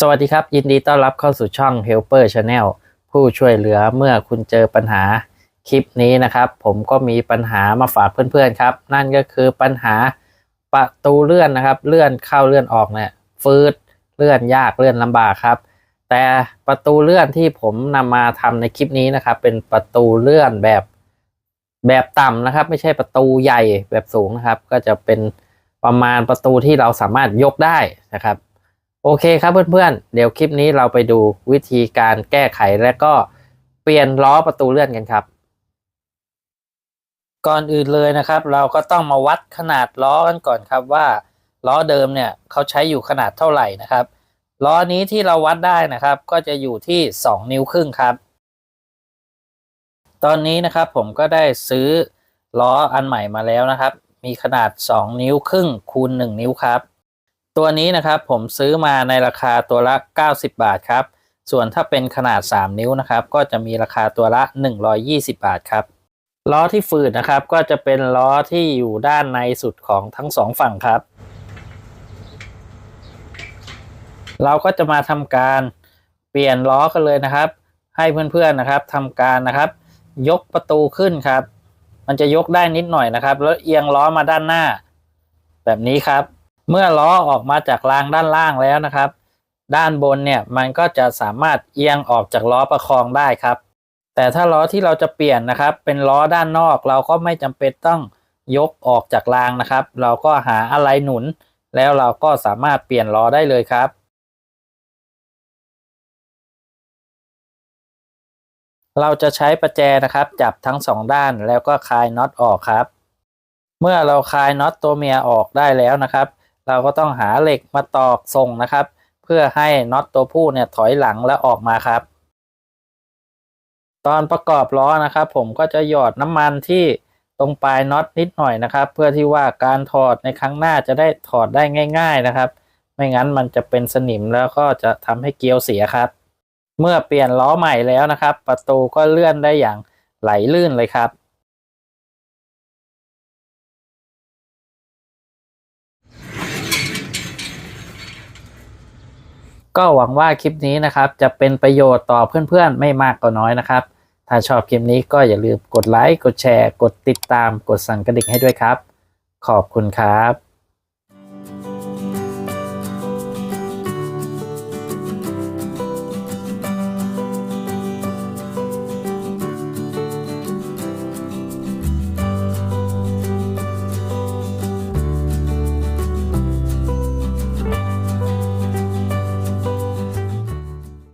สวัสดีครับ ยินดีต้อนรับเข้าสู่ช่อง Helper Channel ผู้ช่วยเหลือเมื่อคุณเจอปัญหาคลิปนี้นะครับ ผมก็มีปัญหามาฝากเพื่อนๆครับ นั่นก็คือปัญหาประตูเลื่อนนะครับ เลื่อนเข้าเลื่อนออกเนี่ยฟืดเลื่อนยากเลื่อนลำบากครับ แต่ประตูเลื่อนที่ผมนำมาทำในคลิปนี้นะครับ เป็นประตูเลื่อนแบบแบบต่ำนะครับ ไม่ใช่ประตูใหญ่แบบสูงนะครับ ก็จะเป็นประมาณประตูที่เราสามารถยกได้นะครับ โอเคครับเพื่อนๆ เดี๋ยวคลิปนี้เราไปดูวิธีการแก้ไขและก็เปลี่ยนล้อประตูเลื่อนกันครับ ก่อนอื่นเลยนะครับ เราก็ต้องมาวัดขนาดล้อกันก่อนครับว่าล้อเดิมเนี่ยเขาใช้อยู่ขนาดเท่าไหร่นะครับล้อนี้ที่เราวัดได้นะครับ ก็จะอยู่ที่ 2 นิ้วครึ่งครับ ตอนนี้นะครับผมก็ได้ซื้อล้ออันใหม่มาแล้วนะครับ มีขนาด 2 นิ้วครึ่งคูณ 1 นิ้วครับ ตัวนี้นะครับผมซื้อมาในราคาตัวละ 90 บาทครับ ส่วนถ้าเป็นขนาด 3 นิ้วนะครับ ก็จะมีราคาตัวละ 120 บาทครับ ล้อที่ฝืดนะครับ ก็จะเป็นล้อที่อยู่ด้านในสุดของทั้งสองฝั่งครับ เราก็จะมาทำการเปลี่ยนล้อกันเลยนะครับ ให้เพื่อนๆนะครับทำการนะครับ ยกประตูขึ้นครับ มันจะยกได้นิดหน่อยนะครับ แล้วเอียงล้อมาด้านหน้า แบบนี้ครับ เมื่อล้อออกมาจากรางด้านล่างแล้วนะครับ ด้านบนเนี่ยมันก็จะสามารถเอียงออกจากล้อประคองได้ครับ แต่ถ้าล้อที่เราจะเปลี่ยนนะครับ เป็นล้อด้านนอกเราก็ไม่จำเป็นต้องยกออกจากรางนะครับ เราก็หาอะไรหนุน แล้วเราก็สามารถเปลี่ยนล้อได้เลยครับ เราจะใช้ประแจนะครับ จับทั้งสองด้านแล้วก็คลายน็อตออกครับ เมื่อเราคลายน็อตตัวเมียออกได้แล้วนะครับ เราก็ต้องหาเหล็กมาตอกส่งนะครับ เพื่อให้น็อตตัวผู้เนี่ยถอยหลังและออกมาครับ ตอนประกอบล้อนะครับ ผมก็จะหยอดน้ำมันที่ตรงปลายน็อตนิดหน่อยนะครับ เพื่อที่ว่าการถอดในครั้งหน้าจะได้ถอดได้ง่าย ๆนะครับ ไม่งั้นมันจะเป็นสนิมแล้วก็จะทำให้เกียวเสียครับ เมื่อเปลี่ยนล้อใหม่แล้วนะครับ ประตูก็เลื่อนได้อย่างไหลลื่นเลยครับ ก็หวังว่าคลิปนี้นะครับจะเป็นประโยชน์ต่อเพื่อนๆ ไม่มากก็น้อยนะครับ ถ้าชอบคลิปนี้ก็อย่าลืมกดไลค์ กดแชร์ กดติดตาม กดสั่นกระดิ่งให้ด้วยครับ ขอบคุณครับ